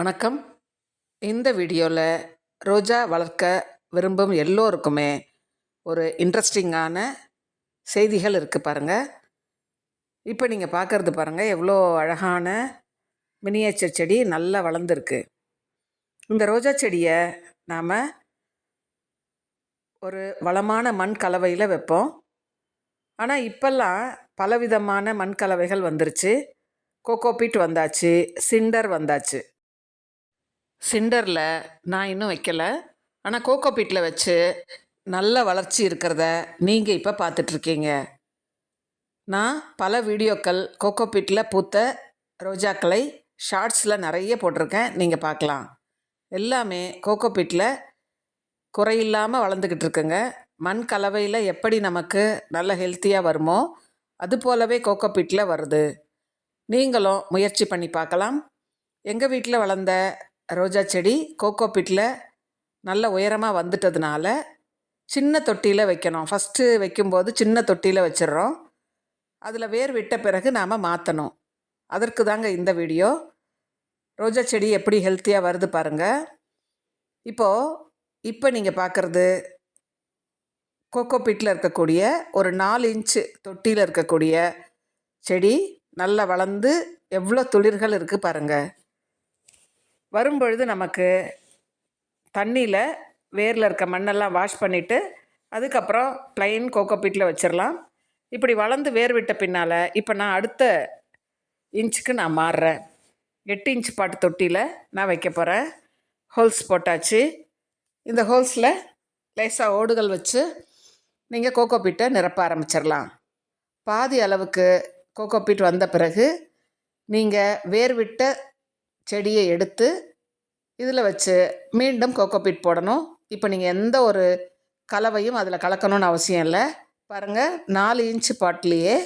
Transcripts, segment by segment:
வணக்கம். இந்த வீடியோவில் ரோஜா வளர்க்க விரும்பும் எல்லோருக்குமே ஒரு இன்ட்ரெஸ்டிங்கான செய்திகள் இருக்குது பாருங்கள் இப்போ நீங்கள் பார்க்குறது பாருங்கள் எவ்வளோ அழகான மினியேச்சர் செடி நல்லா வளர்ந்துருக்கு. இந்த ரோஜா செடியை நாம் ஒரு வளமான மண் கலவையில் வைப்போம். ஆனால் இப்போல்லாம் பலவிதமான மண் கலவைகள் வந்துருச்சு. கோகோபீட் வந்தாச்சு சிண்டர் வந்தாச்சு. சிண்டரில் நான் இன்னும் வைக்கல. ஆனால் கோகோ பீட்டில் வச்சு நல்ல வளர்ச்சி இருக்கிறத நீங்கள் இப்போ பார்த்துட்ருக்கீங்க. நான் பல வீடியோக்கள் கோகோ பீட்டில் பூத்த ரோஜாக்களை ஷார்ட்ஸில் நிறைய போட்டிருக்கேன். நீங்கள் பார்க்கலாம். எல்லாமே கோகோ பீட்டில் குறையில்லாமல் வளர்ந்துக்கிட்டு இருக்குங்க. மண் கலவையில் எப்படி நமக்கு நல்ல ஹெல்த்தியாக வருமோ அது போலவே கோகோ பீட்டில் வருது. நீங்களும் முயற்சி பண்ணி பார்க்கலாம். எங்கள் வீட்டில் வளர்ந்த ரோஜா செடி கோகோ பிட்டில் நல்ல உயரமாக வந்துட்டதுனால சின்ன தொட்டியில் வைக்கணும். ஃபஸ்ட்டு வைக்கும்போது சின்ன தொட்டியில் வச்சிடுறோம். அதில் வேர் விட்ட பிறகு நாம் மாற்றணும் அதற்கு தாங்க இந்த வீடியோ. ரோஜா செடி எப்படி ஹெல்த்தியாக வருது பாருங்கள் இப்போது இப்போ நீங்கள் பார்க்குறது கோகோ பிட்டில் இருக்கக்கூடிய ஒரு நாலு இன்ச்சு தொட்டியில் இருக்கக்கூடிய செடி நல்லா வளர்ந்து எவ்வளோ துளிர்கள் இருக்குது பாருங்கள் வரும்பொழுது நமக்கு தண்ணியில் வேரில் இருக்க மண்ணெல்லாம் வாஷ் பண்ணிவிட்டு அதுக்கப்புறம் ப்ளைன் கோகோபீட்டில் வச்சிடலாம் இப்படி வளர்ந்து வேர் விட்ட பின்னால் இப்போ நான் அடுத்த இன்ச்சுக்கு நான் மாறுறேன். எட்டு இன்ச் பாட்டு தொட்டியில் நான் வைக்க போகிறேன் ஹோல்ஸ் போட்டாச்சு. இந்த ஹோல்ஸில் லேசாக ஓடுகள் வச்சு நீங்கள் கோகோபீட்டை நிரப்ப ஆரம்பிச்சிடலாம் பாதி அளவுக்கு கோகோபீட் வந்த பிறகு நீங்கள் வேர் விட்ட செடியை எடுத்து இதில் வச்சு மீண்டும் கோகோபீட் போடணும். இப்போ நீங்கள் எந்த ஒரு கலவையும் அதில் கலக்கணும்னு அவசியம் இல்லை. பாருங்கள் நாலு இன்ச்சு பாட்லேயே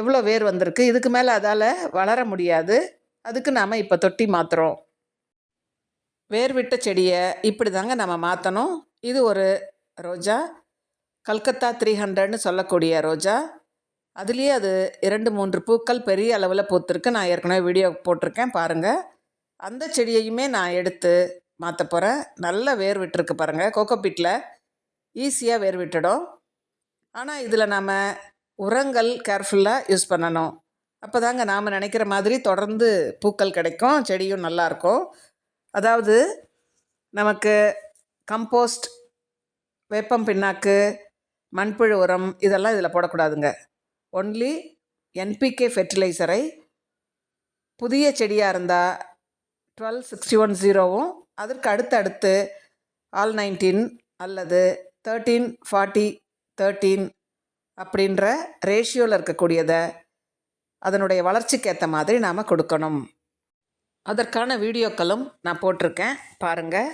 எவ்வளோ வேர் வந்திருக்கு. இதுக்கு மேலே அதால் வளர முடியாது. அதுக்கு நாம் இப்போ தொட்டி மாற்றுறோம் வேர் விட்ட செடியை இப்படி தாங்க நம்ம மாற்றணும் இது ஒரு ரோஜா. கல்கத்தா த்ரீ ஹண்ட்ரட்னு சொல்லக்கூடிய ரோஜா. அதுலேயே அது இரண்டு மூன்று பூக்கள் பெரிய அளவில் பூத்துருக்கு. நான் ஏற்கனவே வீடியோ போட்டிருக்கேன் பாருங்கள் அந்த செடியையுமே நான் எடுத்து மாற்ற போகிறேன் நல்ல வேர் விட்டுருக்கு பாருங்கள் கோகோபீட்டில் ஈஸியாக வேர் விட்டுடும். ஆனால் இதில் நாம் உரங்கள் கேர்ஃபுல்லாக யூஸ் பண்ணணும். அப்போ தாங்க நாம் நினைக்கிற மாதிரி தொடர்ந்து பூக்கள் கிடைக்கும். செடியும் நல்லாயிருக்கும் அதாவது நமக்கு கம்போஸ்ட் வேப்பம் பின்னாக்கு மண்புழு உரம் இதெல்லாம் இதில் போடக்கூடாதுங்க. ஒன்லி என்பிகே ஃபெர்டிலைசரை புதிய செடியாக இருந்தால் டுவெல் சிக்ஸ்டி ஒன் ஜீரோவும் அதற்கு அடுத்தடுத்து ஆல் நைன்டீன் அல்லது தேர்ட்டீன் ஃபார்ட்டி தேர்ட்டீன் அப்படின்ற ரேஷியோவில் இருக்கக்கூடியதை அதனுடைய வளர்ச்சிக்கு ஏற்ற மாதிரி நாம் கொடுக்கணும். அதற்கான வீடியோக்களும் நான் போட்டிருக்கேன். பாருங்கள்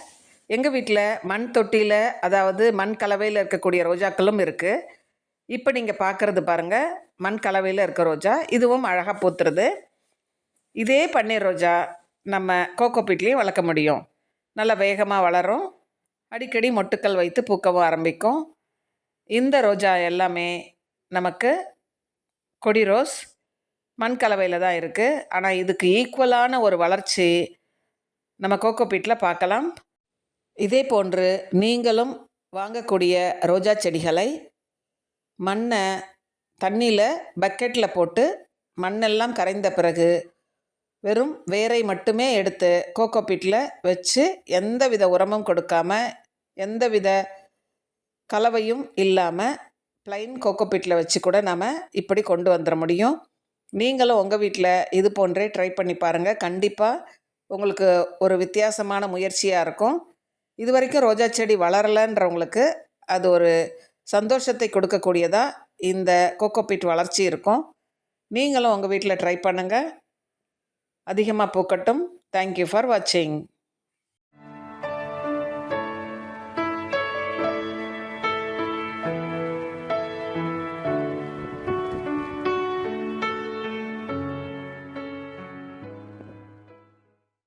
எங்கள் வீட்டில் மண் தொட்டியில் அதாவது மண் கலவையில் இருக்கக்கூடிய ரோஜாக்களும் இருக்குது இப்போ நீங்கள் பார்க்குறது பாருங்கள் மண் கலவையில் இருக்க ரோஜா இதுவும் அழகாக பூத்துறது இதே பன்னீர் ரோஜா நம்ம கோகோபீட்லேயும் வளர்க்க முடியும். நல்லா வேகமாக வளரும். அடிக்கடி மொட்டுக்கள் வைத்து பூக்கவும் ஆரம்பிக்கும். இந்த ரோஜா எல்லாமே நமக்கு கொடி ரோஸ் மண் கலவையில் தான் இருக்குது ஆனால் இதுக்கு ஈக்குவலான ஒரு வளர்ச்சி நம்ம கோகோபீட்டில் பார்க்கலாம். இதே போன்று நீங்களும் வாங்கக்கூடிய ரோஜா செடிகளை மண்ணை தண்ணியில் பக்கெட்டில் போட்டு மண்ணெல்லாம் கரைந்த பிறகு வெறும் வேரை மட்டுமே எடுத்து கோகோபீட்டில் வச்சு எந்த வித உரமும் கொடுக்காம எந்த வித கலவையும் இல்லாமல் ப்ளைன் கோகோபீட்டில் வச்சு கூட நாம் இப்படி கொண்டு வந்துட முடியும். நீங்களும் உங்கள் வீட்டில் இது போன்றே ட்ரை பண்ணி பாருங்கள் கண்டிப்பாக உங்களுக்கு ஒரு வித்தியாசமான முயற்சியாக இருக்கும். இது வரைக்கும் ரோஜா செடி வளரலைன்றவங்களுக்கு அது ஒரு சந்தோஷத்தை கொடுக்கக்கூடியதாக இந்த கோகோபீட் வளர்ச்சி இருக்கும். நீங்களும் உங்கள் வீட்டில் ட்ரை பண்ணுங்கள் அதிகமாக பூக்கட்டும் தேங்க்யூ ஃபார் வாட்சிங்